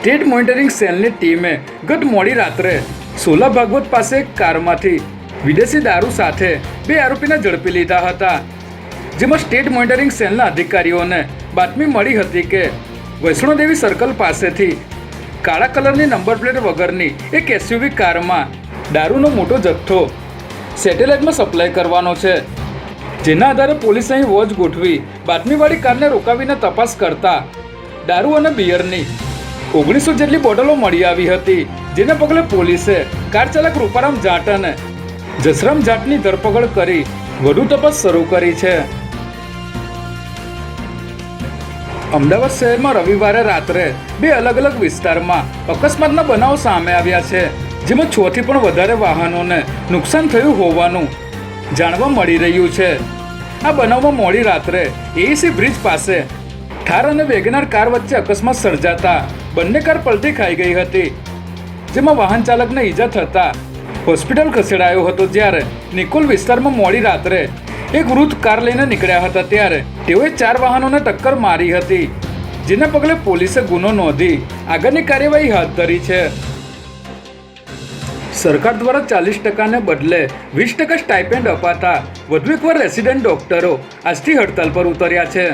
State monitoring સેલની ટીમે ગત મોડી રાત્રે સોલા ભાગવત પાસે કારમાંથી વિદેશી દારૂ સાથે બે આરોપીને ઝડપી લીધા હતા. જેમાં સ્ટેટ મોનિટરિંગ સેલના અધિકારીઓને બાતમી મળી હતી કે વૈષ્ણોદેવી સર્કલ પાસેથી કાળા કલરની નંબર પ્લેટ વગરની એક એસયુવી કારમાં દારૂનો મોટો જથ્થો સેટેલાઇટમાં સપ્લાય કરવાનો છે. જેના આધારે પોલીસે અહીં વોચ ગોઠવી બાતમીવાળી કારને રોકાવીને તપાસ કરતા દારૂ અને બિયરની ઓગણીસો જેટલી બોટલો મળી આવી હતી, જેને પગલે પોલીસે કાર ચાલક રૂપારામ જાટ અને જસરામ જાટની ધરપકડ કરી વધુ તપાસ શરૂ કરી છે. અમદાવાદ શહેરમાં રવિવારે રાત્રે બે અલગ અલગ વિસ્તારમાં અકસ્માતના બનાવો સામે આવ્યા છે, જેમાં છ થી પણ વધારે વાહનોને નુકસાન થયું હોવાનું જાણવા મળી રહ્યું છે. આ બનાવમાં મોડી રાત્રે એઈસી બ્રિજ પાસે થાર અને વેગનાર કાર વચ્ચે અકસ્માત સર્જાતા બંને કાર પલટી ખાઈ ગઈ હતી. જેમાં વાહન ચાલકને ઈજા થતા હોસ્પિટલ ખસેડાયો હતો જ્યારે નિકોલ વિસ્તારમાં મોડી રાત્રે એક વૃદ્ધ કાર લઈને નીકળ્યા હતા ત્યારે તેઓએ ચાર વાહનોને ટક્કર મારી હતી, જેના પગલે પોલીસે ગુનો નોંધી આગળની કાર્યવાહી હાથ ધરી છે. સરકાર દ્વારા ચાલીસ ટકાને બદલે વીસ ટકા સ્ટાઇપેન્ડ અપાતા વધુ એકવાર રેસિડેન્ટ ડોક્ટરો આજથી હડતાલ પર ઉતર્યા છે.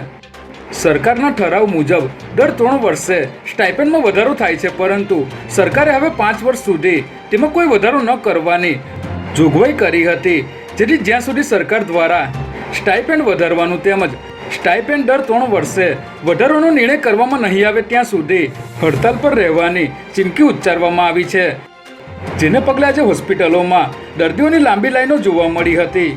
સરકારના ઠરાવ મુજબ દર ત્રણ વર્ષે સ્ટાઇપેન્ડમાં વધારો થાય છે, પરંતુ સરકારે હવે પાંચ વર્ષ સુધી તેમાં કોઈ વધારો ન કરવાની જોગવાઈ કરી હતી, જેથી જ્યાં સુધી સરકાર દ્વારા સ્ટાઇપેન્ડ વધારવાનું તેમજ સ્ટાઇપેન્ડ દર ત્રણ વર્ષે વધારોનો નિર્ણય કરવામાં નહીં આવે ત્યાં સુધી હડતાલ પર રહેવાની ચીમકી ઉચ્ચારવામાં આવી છે, જેને પગલે આજે હોસ્પિટલોમાં દર્દીઓની લાંબી લાઈનો જોવા મળી હતી.